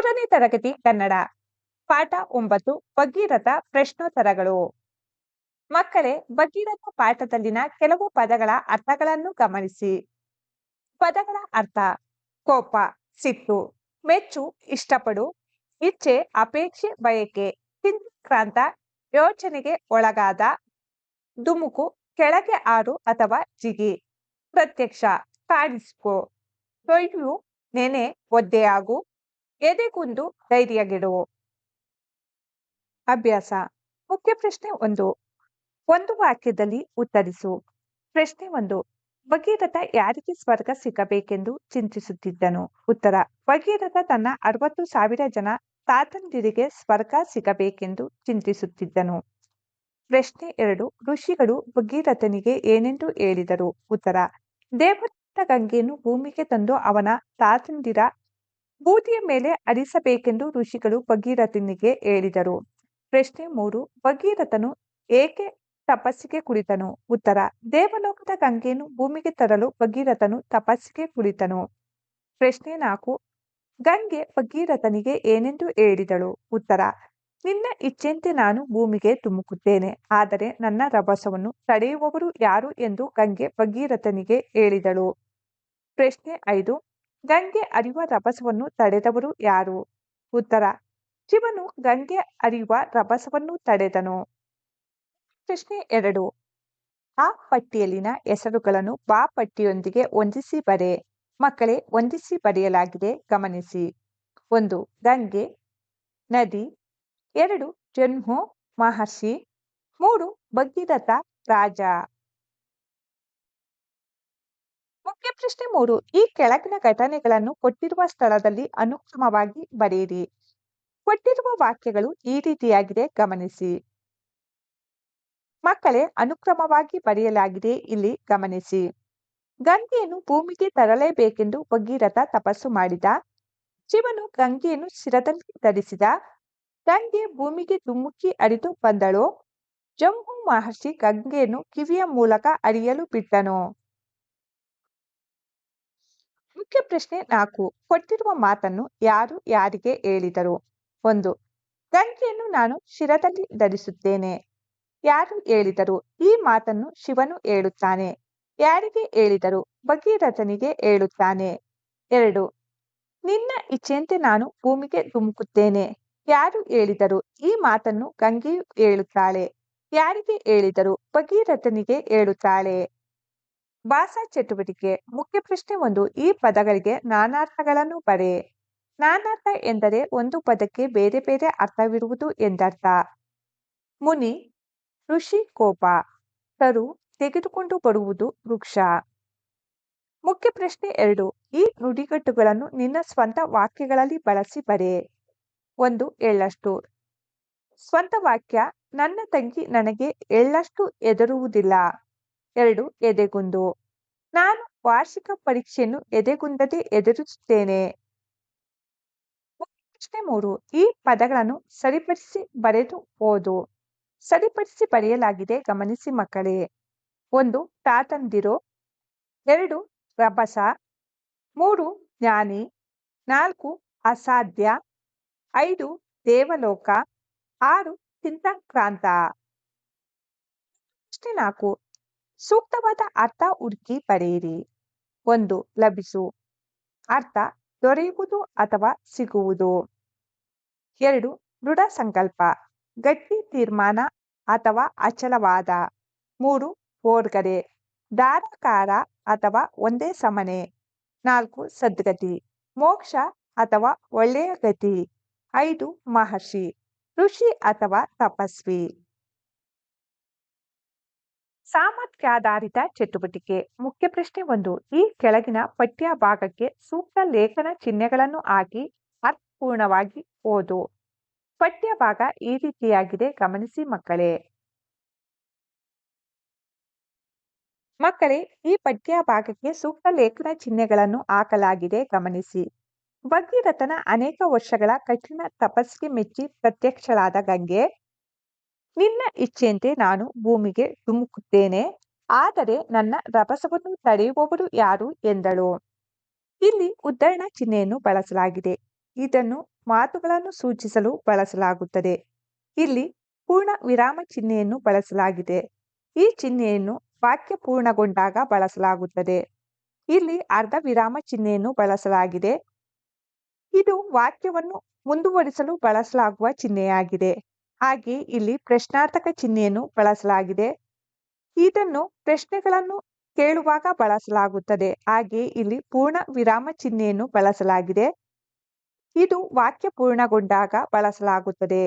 ಮೂರನೇ ತರಗತಿ ಕನ್ನಡ, ಪಾಠ ಒಂಬತ್ತು, ಭಗೀರಥ ಪ್ರಶ್ನೋತ್ತರಗಳು. ಮಕ್ಕಳೇ, ಭಗೀರಥ ಪಾಠದಲ್ಲಿನ ಕೆಲವು ಪದಗಳ ಅರ್ಥಗಳನ್ನು ಗಮನಿಸಿ. ಪದಗಳ ಅರ್ಥ, ಕೋಪ, ಸಿಟ್ಟು, ಮೆಚ್ಚು, ಇಷ್ಟಪಡು, ಇಚ್ಛೆ, ಅಪೇಕ್ಷೆ, ಬಯಕೆ ಚಿಂತಾಕ್ರಾಂತ ಯೋಚನೆಗೆ ಒಳಗಾದ ದುಮುಕು ಕೆಳಗೆ ಆರು ಅಥವಾ ಜಿಗಿ, ಪ್ರತ್ಯಕ್ಷ, ಕಾಣಿಸ್ಕೋ, ತೊಯ್ಯು, ನೆನೆ, ಒದ್ದೆಯಾಗು ಎದೆಗುಂದು ಧೈರ್ಯಗೆಡು ಅಭ್ಯಾಸ. ಮುಖ್ಯ ಪ್ರಶ್ನೆ ಒಂದು. ಒಂದು ವಾಕ್ಯದಲ್ಲಿ ಉತ್ತರಿಸು. ಪ್ರಶ್ನೆ ಒಂದು. ಭಗೀರಥ ಯಾರಿಗೆ ಸ್ವರ್ಗ ಸಿಗಬೇಕೆಂದು ಚಿಂತಿಸುತ್ತಿದ್ದನು? ಉತ್ತರ. ಭಗೀರಥ ತನ್ನ ಅರವತ್ತು ಸಾವಿರ ಜನ ತಾತಂದಿರಿಗೆ ಸ್ವರ್ಗ ಸಿಗಬೇಕೆಂದು ಚಿಂತಿಸುತ್ತಿದ್ದನು. ಪ್ರಶ್ನೆ ಎರಡು. ಋಷಿಗಳು ಭಗೀರಥನಿಗೆ ಏನೆಂದು ಹೇಳಿದರು? ಉತ್ತರ. ದೇವತ ಗಂಗೆಯನ್ನು ಭೂಮಿಗೆ ತಂದು ಅವನ ತಾತಂದಿರ ಬೂದಿಯ ಮೇಲೆ ಅರಿಸಬೇಕೆಂದು ಋಷಿಗಳು ಭಗೀರಥನಿಗೆ ಹೇಳಿದರು. ಪ್ರಶ್ನೆ ಮೂರು, ಭಗೀರಥನು ಏಕೆ ತಪಸ್ಸಿಗೆ ಕುಳಿತನು? ಉತ್ತರ, ದೇವಲೋಕದ ಗಂಗೆಯನ್ನು ಭೂಮಿಗೆ ತರಲು ಭಗೀರಥನು ತಪಸ್ಸಿಗೆ ಕುಳಿತನು. ಪ್ರಶ್ನೆ ನಾಲ್ಕು, ಗಂಗೆ ಭಗೀರಥನಿಗೆ ಏನೆಂದು ಹೇಳಿದಳು? ಉತ್ತರ, ನಿನ್ನ ಇಚ್ಛೆಯಂತೆ ನಾನು ಭೂಮಿಗೆ ತುಮುಕುತ್ತೇನೆ, ಆದರೆ ನನ್ನ ರಭಸವನ್ನು ತಡೆಯುವವರು ಯಾರು ಎಂದು ಗಂಗೆ ಭಗೀರಥನಿಗೆ ಹೇಳಿದಳು. ಪ್ರಶ್ನೆ ಐದು ಗಂಗೆ ಅರಿಯುವ ರಭಸವನ್ನು ತಡೆದವರು ಯಾರು? ಉತ್ತರ, ಶಿವನು ಗಂಗೆ ಅರಿಯುವ ರಭಸವನ್ನು ತಡೆದನು. ಪ್ರಶ್ನೆ ಎರಡು, ಆ ಪಟ್ಟಿಯಲ್ಲಿನ ಹೆಸರುಗಳನ್ನು ಬಾ ಪಟ್ಟಿಯೊಂದಿಗೆ ಹೊಂದಿಸಿ ಬರೆ. ಮಕ್ಕಳೇ, ಹೊಂದಿಸಿ ಬರೆಯಲಾಗಿದೆ, ಗಮನಿಸಿ. ಒಂದು, ಗಂಗೆ, ನದಿ. ಎರಡು, ಜನ್ಮು ಮಹರ್ಷಿ. ಮೂರು, ಭಗೀರಥ ರಾಜ. ಮುಖ್ಯ ಪ್ರಶ್ನೆ ಮೂರು, ಈ ಕೆಳಗಿನ ಘಟನೆಗಳನ್ನು ಕೊಟ್ಟಿರುವ ಸ್ಥಳದಲ್ಲಿ ಅನುಕ್ರಮವಾಗಿ ಬರೆಯಿರಿ. ಕೊಟ್ಟಿರುವ ವಾಕ್ಯಗಳು ಈ ರೀತಿಯಾಗಿದೆ, ಗಮನಿಸಿ. ಮಕ್ಕಳೇ, ಅನುಕ್ರಮವಾಗಿ ಬರೆಯಲಾಗಿದೆ, ಇಲ್ಲಿ ಗಮನಿಸಿ. ಗಂಗೆಯನ್ನು ಭೂಮಿಗೆ ತರಲೇಬೇಕೆಂದು ಭಗೀರಥ ತಪಸ್ಸು ಮಾಡಿದ. ಶಿವನು ಗಂಗೆಯನ್ನು ಶಿರದಲ್ಲಿ ಧರಿಸಿದ ಗಂಗೆ ಭೂಮಿಗೆ ಧುಮ್ಮುಕ್ಕಿ ಅರಿತು ಬಂದಳು. ಜಂಬು ಮಹರ್ಷಿ ಗಂಗೆಯನ್ನು ಕಿವಿಯ ಮೂಲಕ ಅರಿಯಲು ಬಿಟ್ಟನು. ಮುಖ್ಯ ಪ್ರಶ್ನೆ ನಾಲ್ಕು. ಕೊಟ್ಟಿರುವ ಮಾತನ್ನು ಯಾರು ಯಾರಿಗೆ ಹೇಳಿದರು? ಒಂದು. ಗಂಗೆಯನ್ನು ನಾನು ಶಿರದಲ್ಲಿ ಧರಿಸುತ್ತೇನೆ. ಯಾರು ಹೇಳಿದರು? ಈ ಮಾತನ್ನು ಶಿವನು ಹೇಳುತ್ತಾನೆ. ಯಾರಿಗೆ ಹೇಳಿದರು? ಭಗೀರಥನಿಗೆ ಹೇಳುತ್ತಾನೆ. ಎರಡು. ನಿನ್ನ ಇಚ್ಛೆಯಂತೆ ನಾನು ಭೂಮಿಗೆ ಧುಮುಕುತ್ತೇನೆ. ಯಾರು ಹೇಳಿದರು? ಈ ಮಾತನ್ನು ಗಂಗೆಯು ಹೇಳುತ್ತಾಳೆ. ಯಾರಿಗೆ ಹೇಳಿದರು? ಭಗೀರಥನಿಗೆ ಹೇಳುತ್ತಾಳೆ. ಭಾಷಾ ಚಟುವಟಿಕೆ ಮುಖ್ಯ ಪ್ರಶ್ನೆ ಒಂದು. ಈ ಪದಗಳಿಗೆ ನಾನಾರ್ಥಗಳನ್ನು ಬರೆ ನಾನಾರ್ಥ ಎಂದರೆ ಒಂದು ಪದಕ್ಕೆ ಬೇರೆ ಬೇರೆ ಅರ್ಥವಿರುವುದು ಎಂದರ್ಥ. ಮುನಿ, ಋಷಿ ಕೋಪ. ತರು ತೆಗೆದುಕೊಂಡು ಬರುವುದು ವೃಕ್ಷ. ಮುಖ್ಯ ಪ್ರಶ್ನೆ ಎರಡು. ಈ ನುಡಿಗಟ್ಟುಗಳನ್ನು ನಿನ್ನ ಸ್ವಂತ ವಾಕ್ಯಗಳಲ್ಲಿ ಬಳಸಿ ಬರೆ. ಒಂದು ಎಳ್ಳಷ್ಟು ಸ್ವಂತ ವಾಕ್ಯ ನನ್ನ ತಂಗಿ ನನಗೆ ಎಳ್ಳಷ್ಟು ಎದರುವುದಿಲ್ಲ ಎರಡು, ಎದೆಗುಂದು. ನಾನು ವಾರ್ಷಿಕ ಪರೀಕ್ಷೆಯನ್ನು ಎದೆಗುಂದದೆ ಎದುರಿಸುತ್ತೇನೆ. ಪ್ರಶ್ನೆ ಮೂರು, ಈ ಪದಗಳನ್ನು ಸರಿಪಡಿಸಿ ಬರೆದು ಓದು. ಸರಿಪಡಿಸಿ ಬರೆಯಲಾಗಿದೆ, ಗಮನಿಸಿ ಮಕ್ಕಳೇ. ಒಂದು, ತಾತಂದಿರು. ಎರಡು, ರಭಸ. ಮೂರು, ಜ್ಞಾನಿ. ನಾಲ್ಕು, ಅಸಾಧ್ಯ. ಐದು, ದೇವಲೋಕ. ಆರು, ಚಿಂತಾಕ್ರಾಂತ. ಪ್ರಶ್ನೆ ನಾಲ್ಕು ಸೂಕ್ತವಾದ ಅರ್ಥ ಹುಡುಕಿ ಪಡೆಯಿರಿ ಒಂದು, ಲಭಿಸು. ಅರ್ಥ, ದೊರೆಯುವುದು ಅಥವಾ ಸಿಗುವುದು. ಎರಡು, ದೃಢ ಸಂಕಲ್ಪ. ಗಟ್ಟಿ ತೀರ್ಮಾನ ಅಥವಾ ಅಚಲವಾದ. ಮೂರು ಓರ್ಗರೆ ದಾರಕಾರ ಅಥವಾ ಒಂದೇ ಸಮನೆ. ನಾಲ್ಕು, ಸದ್ಗತಿ. ಮೋಕ್ಷ ಅಥವಾ ಒಳ್ಳೆಯ ಗತಿ. ಐದು, ಮಹರ್ಷಿ. ಋಷಿ ಅಥವಾ ತಪಸ್ವಿ. ಸಾಮರ್ಥ್ಯಾಧಾರಿತ ಚಟುವಟಿಕೆ. ಮುಖ್ಯ ಪ್ರಶ್ನೆ ಒಂದು, ಈ ಕೆಳಗಿನ ಪಠ್ಯ ಭಾಗಕ್ಕೆ ಸೂಕ್ತ ಲೇಖನ ಚಿಹ್ನೆಗಳನ್ನು ಹಾಕಿ, ಅರ್ಥಪೂರ್ಣವಾಗಿ ಓದು. ಪಠ್ಯ ಭಾಗ ಈ ರೀತಿಯಾಗಿದೆ, ಗಮನಿಸಿ ಮಕ್ಕಳೇ. ಮಕ್ಕಳೇ, ಈ ಪಠ್ಯ ಭಾಗಕ್ಕೆ ಸೂಕ್ತ ಲೇಖನ ಚಿಹ್ನೆಗಳನ್ನು ಹಾಕಲಾಗಿದೆ, ಗಮನಿಸಿ. ಭಗೀರಥನ ಅನೇಕ ವರ್ಷಗಳ ಕಠಿಣ ತಪಸ್ಸಿಗೆ ಮೆಚ್ಚಿ ಪ್ರತ್ಯಕ್ಷಳಾದ ಗಂಗೆ ನಿನ್ನ ಇಚ್ಛೆಯಂತೆ ನಾನು ಭೂಮಿಗೆ ಧುಮುಕುತ್ತೇನೆ, ಆದರೆ ನನ್ನ ರಭಸವನ್ನು ತಡೆಯುವವರು ಯಾರು ಎಂದಳು. ಇಲ್ಲಿ ಉದ್ಧರಣ ಚಿಹ್ನೆಯನ್ನು ಬಳಸಲಾಗಿದೆ. ಇದನ್ನು ಮಾತುಗಳನ್ನು ಸೂಚಿಸಲು ಬಳಸಲಾಗುತ್ತದೆ. ಇಲ್ಲಿ ಪೂರ್ಣ ವಿರಾಮ ಚಿಹ್ನೆಯನ್ನು ಬಳಸಲಾಗಿದೆ. ಈ ಚಿಹ್ನೆಯನ್ನು ವಾಕ್ಯ ಪೂರ್ಣಗೊಂಡಾಗ ಬಳಸಲಾಗುತ್ತದೆ. ಇಲ್ಲಿ ಅರ್ಧ ವಿರಾಮ ಚಿಹ್ನೆಯನ್ನು ಬಳಸಲಾಗಿದೆ. ಇದು ವಾಕ್ಯವನ್ನು ಮುಂದುವರಿಸಲು ಬಳಸಲಾಗುವ ಚಿಹ್ನೆಯಾಗಿದೆ. ಹಾಗೆ ಇಲ್ಲಿ ಪ್ರಶ್ನಾರ್ಥಕ ಚಿಹ್ನೆಯನ್ನು ಬಳಸಲಾಗಿದೆ. ಇದನ್ನು ಪ್ರಶ್ನೆಗಳನ್ನು ಕೇಳುವಾಗ ಬಳಸಲಾಗುತ್ತದೆ. ಹಾಗೆ ಇಲ್ಲಿ ಪೂರ್ಣ ವಿರಾಮ ಚಿಹ್ನೆಯನ್ನು ಬಳಸಲಾಗಿದೆ. ಇದು ವಾಕ್ಯ ಪೂರ್ಣಗೊಂಡಾಗ ಬಳಸಲಾಗುತ್ತದೆ.